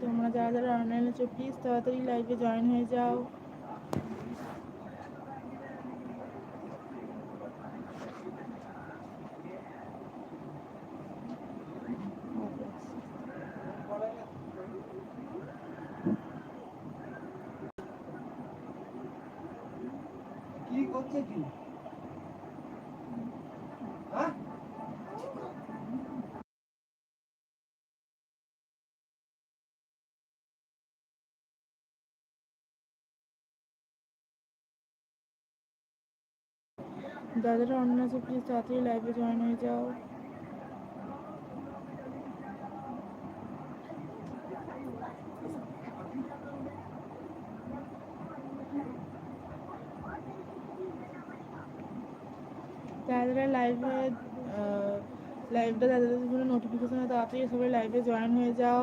তোমরা যারা যারা অনলাইন আছো প্লিজ তাড়াতাড়ি লাইভে জয়েন হয়ে যাও যারা যারা অনলাইন আছো প্লিজ তাড়াতাড়ি লাইভে জয়েন হয়ে যাও যারা যারা লাইভে লাইভটা যাদের জন্য নোটিফিকেশন তাড়াতাড়ি সবাই লাইভে জয়েন হয়ে যাও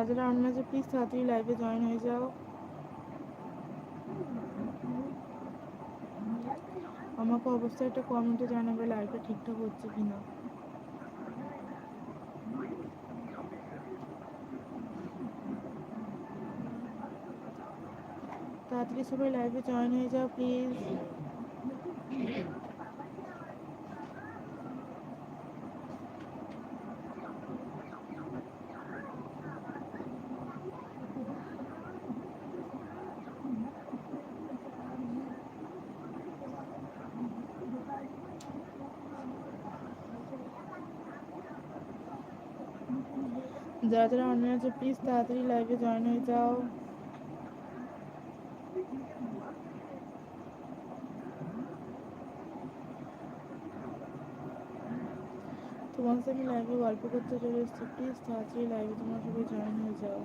যারা যারা অন্য আছে প্লিজ তাড়াতাড়ি লাইভে জয়েন হয়ে যাও। আমাকে অবশ্যই একটা কমেন্টে জানাবে লাইভটা ঠিকঠাক হচ্ছে কিনা। তাড়াতাড়ি সবাই লাইভে জয়েন হয়ে যাও প্লিজ যারা যারা অনলাইন আছে প্লিজ তাড়াতাড়ি লাইভে জয়েন হয়ে যাও তোমার সাথে আমি লাইভে গল্প করতে চলে এসেছি প্লিজ তাড়াতাড়ি লাইভে তোমরা সবাই জয়েন হয়ে যাও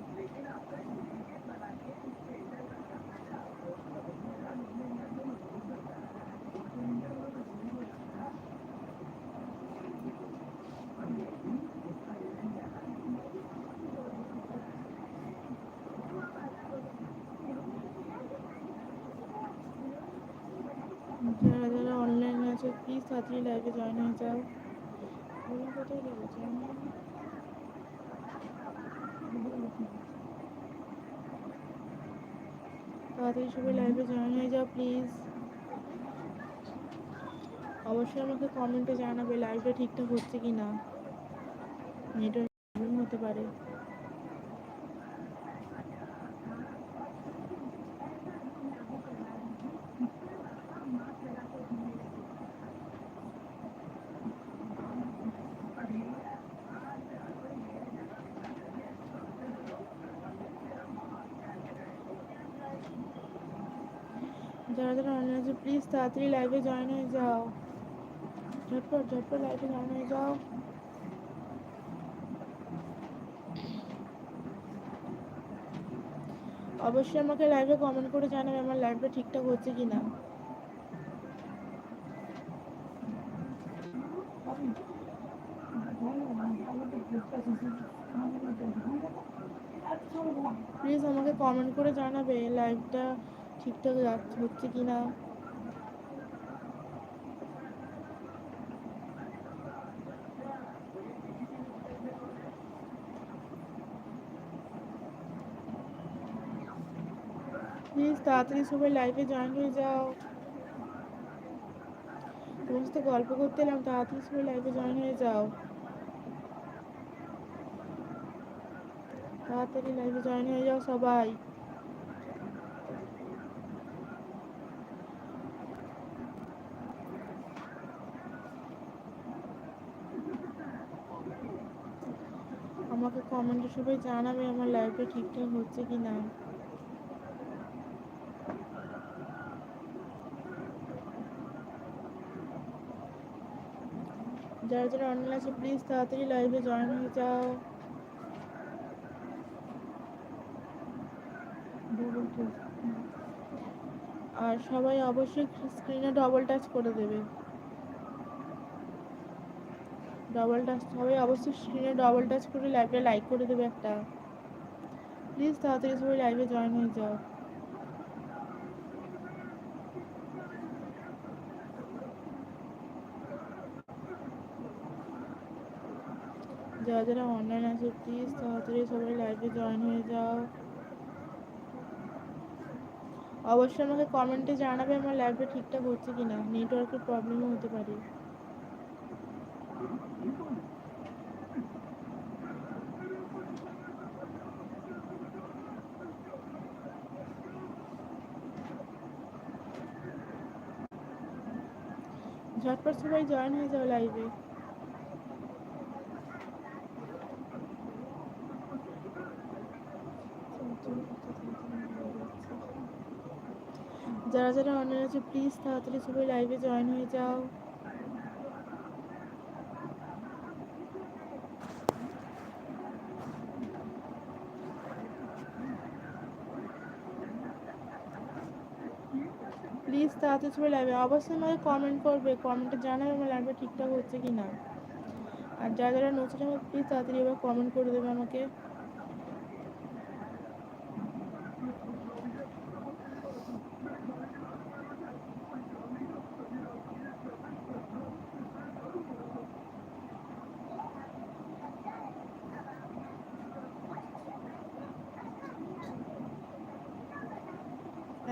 যারা যারা অনলাইনে আছে প্লিজ তাড়াতাড়ি লাইভে জয়েন হয়ে যাও। কোথায় গেলে তাড়াতাড়ি সবাই লাইভে জয়েন হয়ে যাও প্লিজ অবশ্যই আমাকে কমেন্টে জানাবে লাইভটা ঠিকঠাক হচ্ছে কি না নেটওয়ার্ক প্রবলেম হতে পারে। যারা যারা অনলাইন আছে প্লিজ তাড়াতাড়ি লাইভে জয়েন হয়ে যাও। ঝটপট ঝটপট লাইভে জয়েন হয়ে যাও। অবশ্যই আমাকে লাইভে কমেন্ট করে জানাবে আমার লাইভটা ঠিকঠাক হচ্ছে কি না প্লিজ আমাকে কমেন্ট করে জানাবে লাইভটা ঠিকঠাক হচ্ছে কি না? প্লিজ তাড়াতাড়ি সবাই লাইভে জয়েন হয়ে যাও। তোমার সাথে গল্প করতে এলাম, তাড়াতাড়ি সবাই লাইভে জয়েন হয়ে যাও। তাড়াতাড়ি লাইভে জয়েন হয়ে যাও সবাই। আমাকে কমেন্টে সবাই জানাবে আমার লাইভটা ঠিকঠাক হচ্ছে কি না। যারা যারা অনলাইন আছে প্লিজ তাড়াতাড়ি লাইভে জয়েন হয়ে যাও। আর সবাই অবশ্যই স্ক্রিনে ডবল টাচ করে দেবে। ডবল টাচ সবাই অবশ্যই স্ক্রিনে ডবল টাচ করে লাইভটা লাইক করে দেবে একটা। প্লিজ তাড়াতাড়ি সবাই লাইভে জয়েন হয়ে যাও। যারা যারা অনলাইন আছে প্লিজ তাড়াতাড়ি সবাই লাইভে জয়েন হয়ে যাও। অবশ্যই আমাকে কমেন্টে জানাবে আমার লাইভটা ঠিকঠাক হচ্ছে কিনা। নেটওয়ার্কের প্রবলেমও হতে পারে ঝটপট সবাই জয়েন হয়ে যাও লাইভে যারা যারা অনলাইন আছে প্লিজ তাড়াতাড়ি সবাই লাইভে জয়েন হয়ে যাও। তাড়াতাড়ি সবাই যাবে অবশ্যই আমাকে কমেন্ট করবে। কমেন্টে জানাবে আমার লাইভে ঠিকঠাক হচ্ছে কি না আর যারা যারা নতুন আমার প্লিজ তাড়াতাড়ি এবার কমেন্ট করে দেবে আমাকে।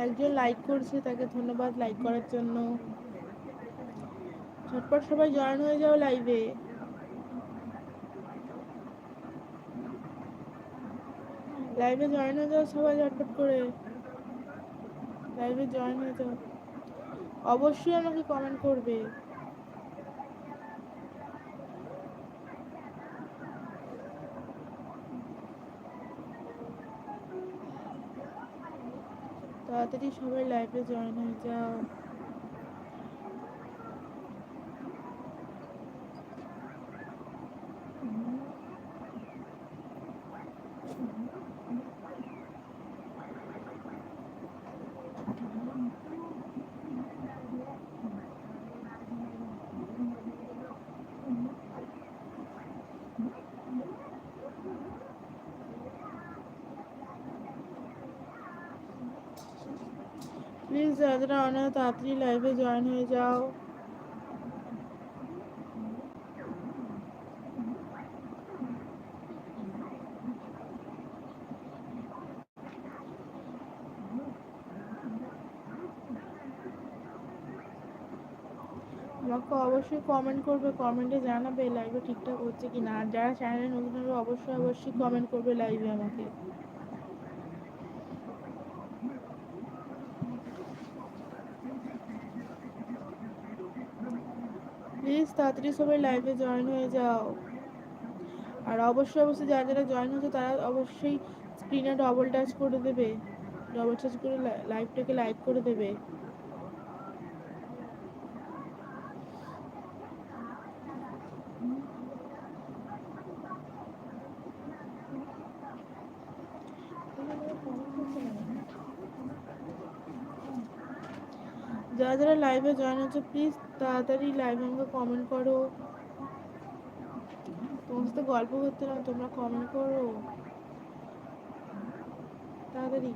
একজন লাইক করছে, তাকে ধন্যবাদ লাইক করার জন্য। ঝটপট সবাই জয়েন হয়ে যাও লাইভে লাইভে জয়েন হয়ে যাও সবাই ঝটপট করে। লাইভে জয়েন হয়ে যাও। অবশ্যই আমাকে কমেন্ট করবে। তাড়াতাড়ি সবাই লাইভে জয়েন হয়ে যাও। প্লিজ যারা অনেক তাড়াতাড়ি লাইভে জয়েন হয়ে যাও। আমাকে অবশ্যই কমেন্ট করবে কমেন্টে জানাবে লাইভে ঠিকঠাক হচ্ছে কি না আর যারা চ্যানেলে নতুন হবে, অবশ্যই অবশ্যই কমেন্ট করবে লাইভে আমাকে প্লিজ তাড়াতাড়ি সবাই লাইভে জয়েন হয়ে যাও। আর অবশ্যই অবশ্যই যারা যারা জয়েন হচ্ছে তারা অবশ্যই স্ক্রিনে ডবল টাচ করে দেবে। ডবল টাচ করে লাইভটাকে লাইক করে দেবে। যারা লাইভে জয়েন হচ্ছে প্লিজ তাড়াতাড়ি লাইভে আমাকে কমেন্ট করো। তোমার সাথে গল্প করতে না, তোমরা কমেন্ট করো। তাড়াতাড়ি।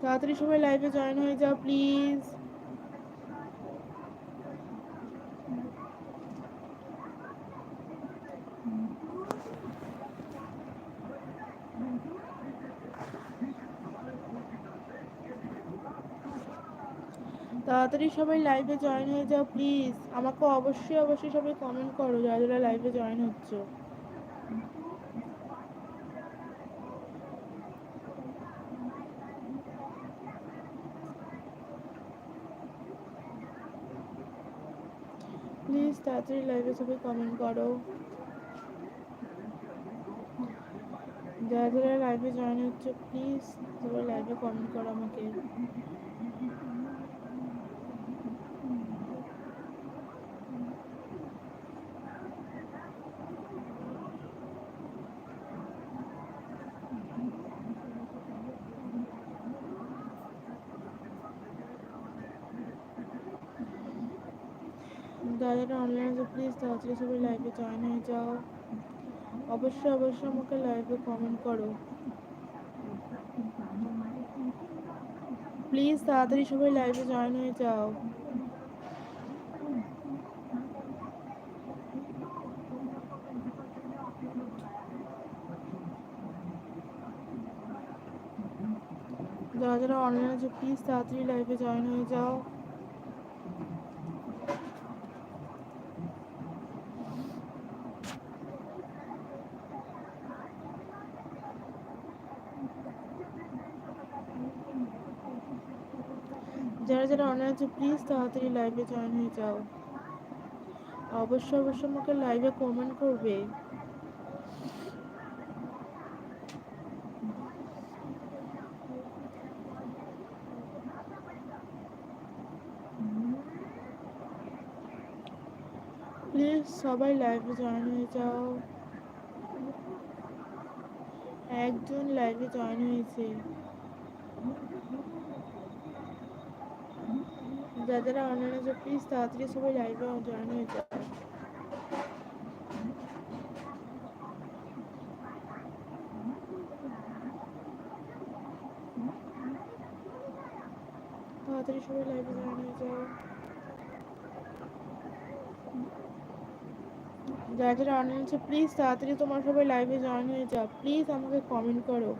তাড়াতাড়ি সবাই লাইভে জয়েন হয়ে যাও প্লিজ তাড়াতাড়ি সবাই লাইভে জয়েন হয়ে যাও প্লিজ আমাকে অবশ্যই অবশ্যই সবাই কমেন্ট করো, যারা যারা লাইভে জয়েন হচ্ছে। প্লিজ তাড়াতাড়ি লাইভে সবাই কমেন্ট করো। যারা যারা লাইভে জয়েন হচ্ছে প্লিজ সবাই লাইভে কমেন্ট করো আমাকে যারা যারা অনলাইন আছে প্লিজ তাড়াতাড়ি সবাই লাইভে জয়েন হয়ে যাও। অবশ্যই অবশ্যই আমাকে লাইভে কমেন্ট করো। প্লিজ তাড়াতাড়ি সবাই লাইভে জয়েন হয়ে যাও। যারা যারা অনলাইন আছে প্লিজ তাড়াতাড়ি লাইভে জয়েন হয়ে যাও। অনলাইন আছে প্লিজ তাড়াতাড়ি লাইভে জয়েন হয়ে যাও। অবশ্যই অবশ্যই আমাকে লাইভে কমেন্ট করবে। প্লিজ সবাই লাইভে জয়েন হয়ে যাও। একজন লাইভে জয়েন হয়েছে। যারা যারা অনলাইন আছে প্লিজ তাড়াতাড়ি সবাই লাইভে জয়েন হয়ে যাও তাড়াতাড়ি সবাই লাইভে জয়েন হয়ে যাও যারা যারা অনলাইন আছে প্লিজ তাড়াতাড়ি তোমার সবাই লাইভে জয়েন হয়ে যাও প্লিজ আমাকে কমেন্ট করো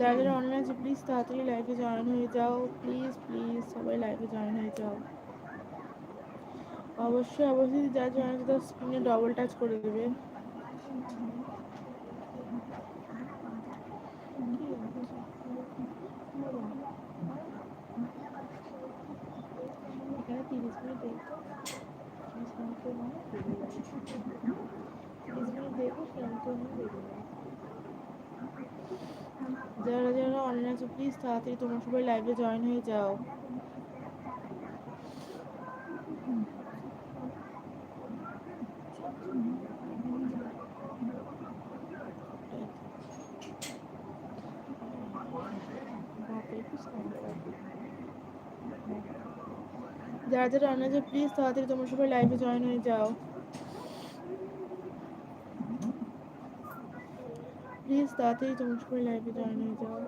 যারা যারা অনলাইন আছে প্লিজ তাড়াতাড়ি লাইভে জয়েন হয়ে যাও প্লিজ প্লিজ সবাই লাইভে জয়েন হয়ে যাও অবশ্যই অবশ্যই যারা জয়েন আছে তার স্ক্রিনে ডবল টাচ করে দেবে এখানে তিরিশ যারা যারা অনলাইন আছে প্লিজ তাড়াতাড়ি তোমরা সবাই লাইভে জয়েন হয়ে যাও। যারা যারা অনলাইন আছে প্লিজ তাড়াতাড়ি তোমরা সবাই লাইভে জয়েন হয়ে যাও। প্লিজ তাড়াতাড়ি তোমরা সবাই লাইভে জয়েন হয়ে যাও।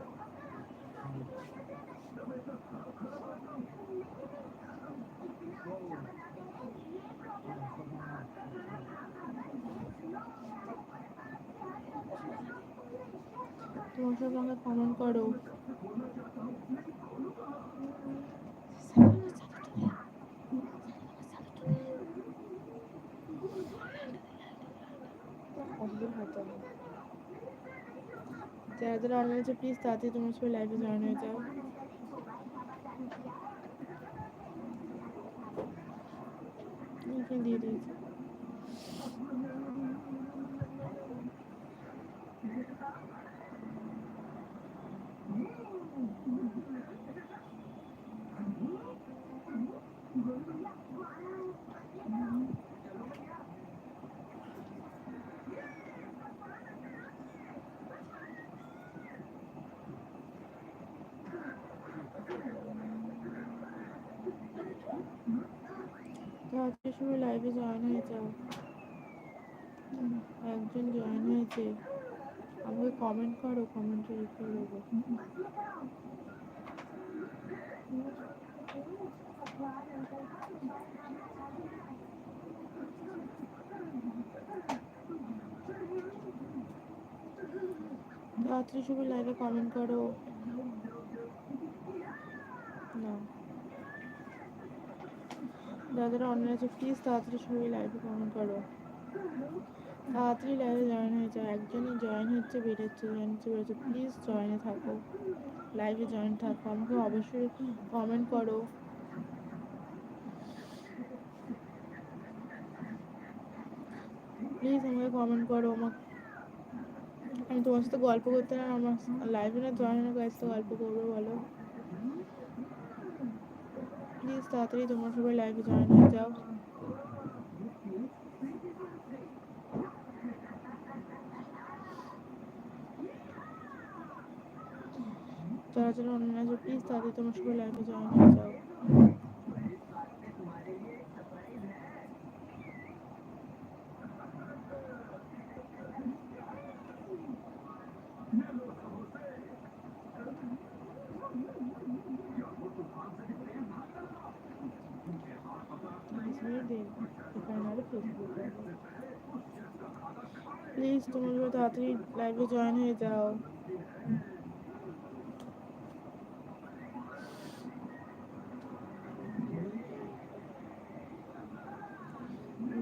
তোমার সব আমাকে কমেন্ট করো। যারা যারা অনলাইন আছে প্লিজ তাড়াতাড়ি তোমরা সবাই লাইভে জয়েন হয়ে যাও এখানে দিয়ে দিয়েছি তাড়াতাড়ি সবাই লাইভে জয়েন হয়ে যাও একজন জয়েন হয়েছে। আমাকে কমেন্ট করো কমেন্টে রিপ্লাই দেবো। তাড়াতাড়ি সবাই লাইভে কমেন্ট করো। না। যারা অনলাইন আছে প্লিজ তাড়াতাড়ি সবাই লাইভে কমেন্ট করো। তাড়াতাড়ি লাইভে জয়েন হয়ে যাও। একজনই জয়েন হচ্ছে, বেরোচ্ছে জয়েন হচ্ছে, বেরোচ্ছে। প্লিজ জয়েনে থাকো। লাইভে জয়েন থাকো। আমাকে অবশ্যই কমেন্ট করো। প্লিজ আমাকে কমেন্ট করো। আমাকে আমি তোমার সাথে গল্প করতে না, আমার লাইভে না জয়েন হয়ে গল্প করব, বলো। প্লিজ তাড়াতাড়ি তোমরা সবাই লাইভে জয়েন হয়ে যাও। যারা যারা অনলাইন আছে প্লিজ তাড়াতাড়ি তোমরা সবাই লাইভে জয়েন হয়ে যাও। প্লিজ তোমরা সবাই তাড়াতাড়ি লাইভে জয়েন হয়ে যাও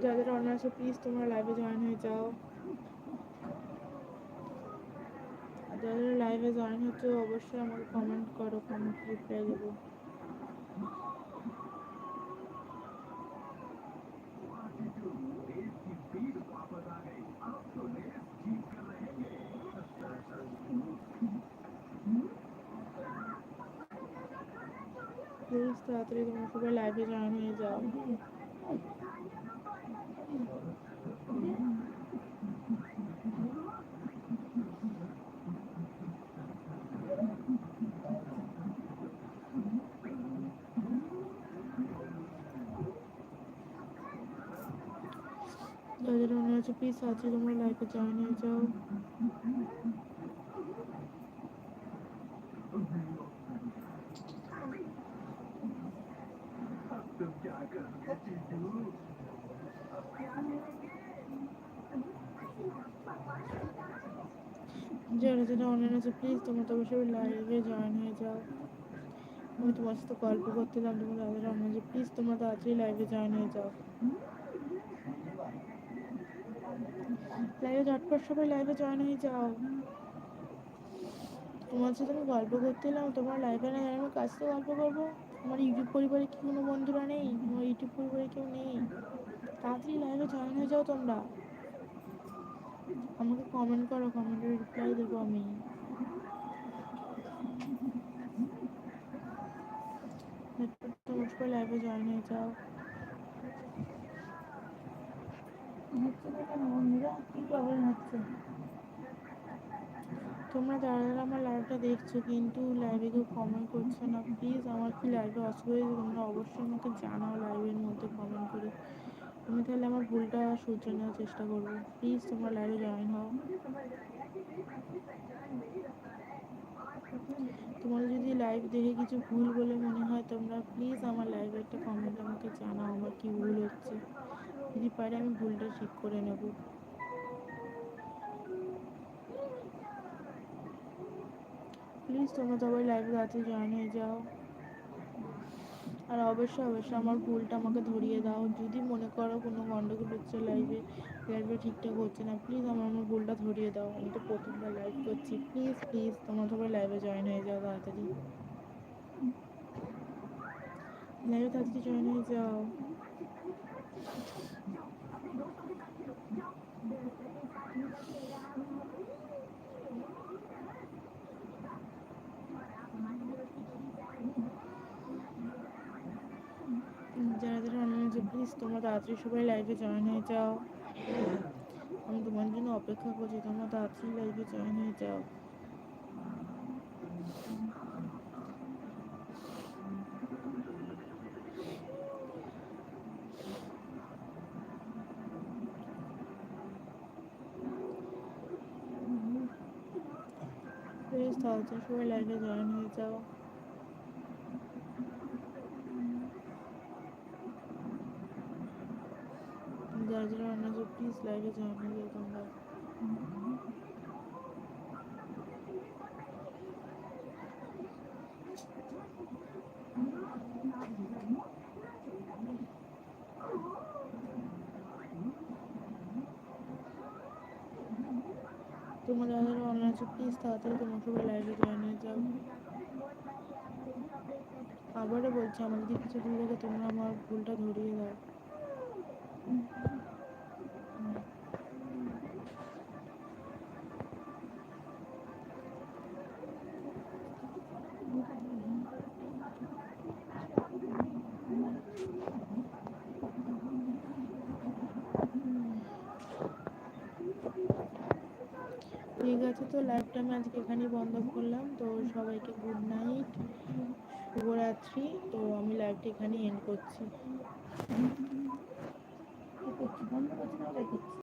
যাদের অনার আছে প্লিজ তোমরা লাইভে জয়েন হয়ে যাও আর যাদের লাইভে জয়েন হচ্ছে অবশ্যই আমাকে কমেন্ট করো কমেন্ট রিপ্লাই দেবো প্লিজ তাড়াতাড়ি তোমরা সবাই লাইভে জয়েন হয়ে যাও যাদের মনে আছে প্লিজ তাড়াতাড়ি তোমরা লাইভে জয়েন হয়ে যাও যারা যারা অনলাইন আছে প্লিজ তোমরা তো অবশ্যই লাইভে জয়েন হয়ে যাও। আমি তোমার সাথে গল্প করছিলাম, তোমরা যারা অনলাইন আছে প্লিজ তোমরা তাড়াতাড়ি লাইভে জয়েন হয়ে যাও। লাইভে ঝটপট সবাই লাইভে জয়েন হয়ে যাও। তোমার সাথে আমি গল্প করতে এলাম, তোমার লাইভে না আমি কার সাথে গল্প করব? আমার ইউটিউব পরিবারে কি কোনো বন্ধুরা নেই? আমার ইউটিউব পরিবারে কেউ নেই? তাড়াতাড়ি লাইভে জয়েন হয়ে যাও তোমরা। আমাকে কমেন্ট করো কমেন্টের রিপ্লাই দেবো আমি। লাইভে জয়েন হয়ে যাও। হচ্ছে না বন্ধুরা? কি প্রবলেম হচ্ছে? তোমরা যারা যারা আমার লাইভটা দেখছ কিন্তু লাইভে কেউ কমেন্ট করছ না প্লিজ আমার কি লাইভে অসুবিধা তোমরা অবশ্যই আমাকে জানাও লাইভের মধ্যে কমেন্ট করে। আমি তাহলে আমার ভুলটা শুধরে নেওয়ার চেষ্টা করব। প্লিজ তোমরা লাইভে জয়েন হও। তোমাদের যদি লাইভ দেখে কিছু ভুল বলে মনে হয় তোমরা প্লিজ আমার লাইভে একটা কমেন্ট আমাকে জানাও আমার কি ভুল হচ্ছে। যদি পারে আমি ভুলটা ঠিক করে নেব। প্লিজ তোমরা সবাই লাইভে তাড়াতাড়ি জয়েন হয়ে যাও। আর অবশ্যই অবশ্যই আমার ভুলটা আমাকে ধরিয়ে দাও। যদি মনে করো কোনো গন্ডগোল হচ্ছে লাইভে লাইভে ঠিকঠাক হচ্ছে না প্লিজ আমার আমার ভুলটা ধরিয়ে দাও। আমি তো প্রথমবার লাইভ করছি। প্লিজ প্লিজ তোমরা সবাই লাইভে জয়েন হয়ে যাও তাড়াতাড়ি। লাইভে তাড়াতাড়ি জয়েন হয়ে যাও যারা যারা অনলাইন আছে প্লিজ তোমরা তাড়াতাড়ি সবাই লাইভে জয়েন হয়ে যাও। আমি তোমার জন্য অপেক্ষা করছি, তোমরা তাড়াতাড়ি লাইভে জয়েন হয়ে যাও। প্লিজ তাড়াতাড়ি সবাই লাইভে জয়েন হয়ে যাও যারা যারা অন্য আছে প্লিজ লাইভে জয়েন হয়ে তোমরা তোমরা যারা অনলাইন আছে প্লিজ তাড়াতাড়ি তোমরা সবাই লাইভে জয়েন হয়ে যাও। আবারও বলছি যদি কিছু ভুল থাকে তোমরা আমার ভুলটা ধরিয়ে দাও ঠিক আছে তো লাইভটা আমি আজকে এখানেই বন্ধ করলাম। তো সবাইকে গুড নাইট শুভরাত্রি। তো আমি লাইভটা এখানেই এন্ড করছি।